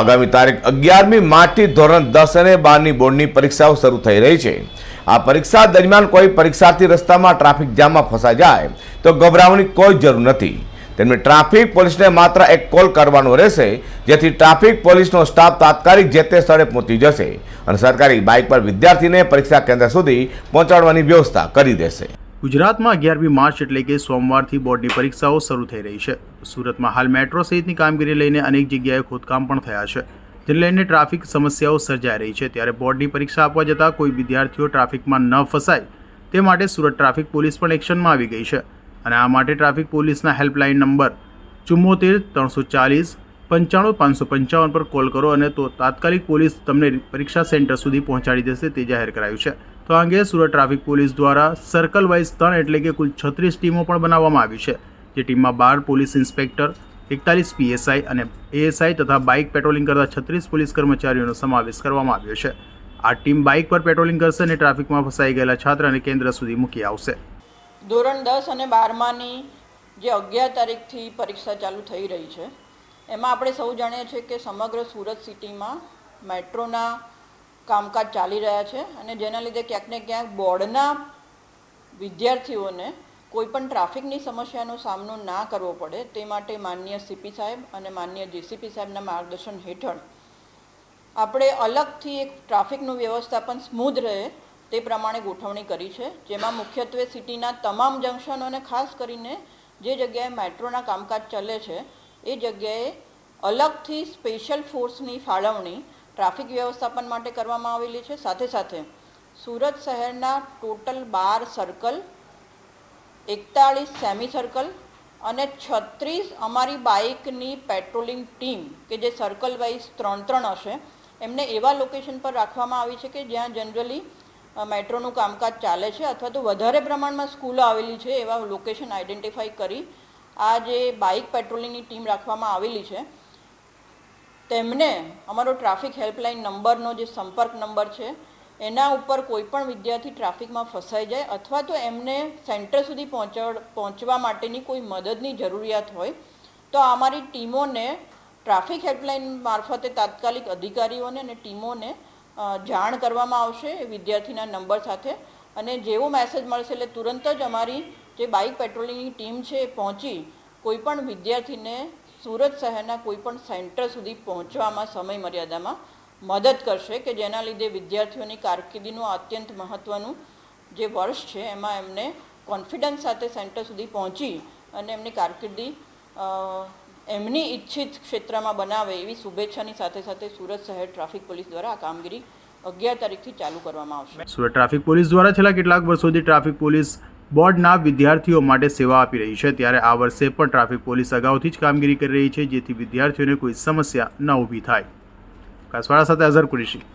આગામી તારીખ અગિયારમી માર્ચથી ધોરણ દસ અને બારની બોર્ડની પરીક્ષાઓ શરૂ થઈ રહી છે. આ પરીક્ષા દરમિયાન કોઈ પરીક્ષાર્થી રસ્તામાં ટ્રાફિક જામમાં ફસાઈ જાય તો ગભરાવાની કોઈ જરૂર નથી. તેમને ટ્રાફિક પોલીસને માત્ર એક કોલ કરવાનો રહેશે, જેથી ટ્રાફિક પોલીસનો સ્ટાફ તાત્કાલિક જે તે સ્થળે પહોંચી જશે અને સરકારી બાઇક પર વિદ્યાર્થીને પરીક્ષા કેન્દ્ર સુધી પહોંચાડવાની વ્યવસ્થા કરી દેશે. ગુજરાતમાં અગિયારમી માર્ચ એટલે કે સોમવારથી બોર્ડની પરીક્ષાઓ શરૂ થઈ રહી છે. સુરતમાં હાલ મેટ્રો સહિતની કામગીરી લઈને અનેક જગ્યાએ ખોદકામ પણ થયા છે. જેને લઈને ટ્રાફિક સમસ્યાઓ સર્જાઈ રહી છે. ત્યારે બોર્ડની પરીક્ષા આપવા જતાં કોઈ વિદ્યાર્થીઓ ટ્રાફિકમાં ન ફસાય તે માટે સુરત ટ્રાફિક પોલીસ પણ એક્શનમાં આવી ગઈ છે. અને આ માટે ટ્રાફિક પોલીસના હેલ્પલાઇન નંબર ચુમ્મોતેર, ત્રણસો ચાલીસ પંચાણું પાંચસો પંચાવન પર કોલ કરો અને તો તાત્કાલિક પોલીસ તમને પરીક્ષા સેન્ટર સુધી પહોંચાડી દેશે તે જાહેર કરાયું છે. તો આ અંગે સુરત ટ્રાફિક પોલીસ દ્વારા સર્કલ વાઇઝ ત્રણ એટલે કે કુલ છત્રીસ ટીમો પણ બનાવવામાં આવી છે. જે ટીમમાં બાર પોલીસ ઇન્સ્પેક્ટર, એકતાલીસ પીએસઆઈ અને એએસઆઈ તથા બાઇક પેટ્રોલિંગ કરતા છત્રીસ પોલીસ કર્મચારીઓનો સમાવેશ કરવામાં આવ્યો છે. આ ટીમ બાઇક પર પેટ્રોલિંગ કરશે અને ટ્રાફિકમાં ફસાઈ ગયેલા છાત્રને કેન્દ્ર સુધી મૂકી આવશે. ધોરણ દસ અને બારમાની જે અગિયાર તારીખથી પરીક્ષા ચાલુ થઈ રહી છે એમાં આપણે સૌ જાણીએ છીએ કે સમગ્ર સુરત સિટીમાં મેટ્રોના કામકાજ ચાલી રહ્યા છે અને જેના લીધે ક્યાંક ને ક્યાંક બોર્ડના વિદ્યાર્થીઓને કોઈપણ ટ્રાફિકની સમસ્યાનો સામનો ના કરવો પડે તે માટે માનનીય સીપી સાહેબ અને માનનીય જીસીપી સાહેબના માર્ગદર્શન હેઠળ આપણે અલગથી એક ટ્રાફિકનું વ્યવસ્થાપન સ્મૂધ રહે તે પ્રમાણે ગોઠવણી કરી છે, જેમાં મુખ્યત્વે સિટીના તમામ જંકશનોને ખાસ કરીને જે જગ્યાએ મેટ્રોના કામકાજ ચાલે છે એ જગ્યાએ અલગથી સ્પેશિયલ ફોર્સની ફાળવણી ટ્રાફિક વ્યવસ્થાપન માટે કરવામાં આવેલી છે. સાથે સાથે સુરત શહેરના ટોટલ બાર સર્કલ એકતાળીસ સેમી સર્કલ અને છત્રીસ અમારી બાઇકની પેટ્રોલિંગ ટીમ કે જે સર્કલ વાઇઝ ત્રણ ત્રણ હશે, એમને એવા લોકેશન પર રાખવામાં આવી છે કે જ્યાં જનરલી મેટ્રોનું કામકાજ ચાલે છે અથવા તો વધારે પ્રમાણમાં સ્કૂલો આવેલી છે એવા લોકેશન આઈડેન્ટિફાઈ કરી આ જે બાઇક પેટ્રોલિંગની ટીમ રાખવામાં આવેલી છે, તેમને અમારો ટ્રાફિક હેલ્પલાઇન નંબરનો જે સંપર્ક નંબર છે, એના ઉપર કોઈપણ વિદ્યાર્થી ટ્રાફિકમાં ફસાઈ જાય અથવા તો એમને સેન્ટર સુધી પહોંચવા પહોંચવા માટેની કોઈ મદદની જરૂરિયાત હોય, તો અમારી ટીમોને ટ્રાફિક હેલ્પલાઇન મારફતે તાત્કાલિક અધિકારીઓને અને ટીમોને જાણ કરવામાં આવશે વિદ્યાર્થીના નંબર સાથે. અને જેવો મેસેજ મળશે એટલે તુરંત જ અમારી જે બાઇક પેટ્રોલિંગની ટીમ છે એ પહોંચી કોઈ પણ વિદ્યાર્થીને સુરત શહેરના કોઈપણ સેન્ટર સુધી પહોંચવામાં સમય મર્યાદામાં મદદ કરશે કે જેના લીધે વિદ્યાર્થીઓની કારકિર્દીનું અત્યંત મહત્ત્વનું જે વર્ષ છે એમાં એમને કોન્ફિડન્સ સાથે સેન્ટર સુધી પહોંચી અને એમની કારકિર્દી એમની ઈચ્છિત ક્ષેત્રમાં બનાવે એવી શુભેચ્છાની સાથે સાથે સુરત શહેર ટ્રાફિક પોલીસ દ્વારા આ કામગીરી અગિયાર તારીખથી ચાલુ કરવામાં આવશે. સુરત ટ્રાફિક પોલીસ દ્વારા છેલ્લા કેટલાક વર્ષોથી ટ્રાફિક પોલીસ બોર્ડના વિદ્યાર્થીઓ માટે સેવા આપી રહી છે. ત્યારે આ વર્ષે પણ ટ્રાફિક પોલીસ અગાઉથી જ કામગીરી કરી રહી છે, જેથી વિદ્યાર્થીઓને કોઈ સમસ્યા ન ઊભી થાય. કાસવાડા સાથે અઝર કુરેશી.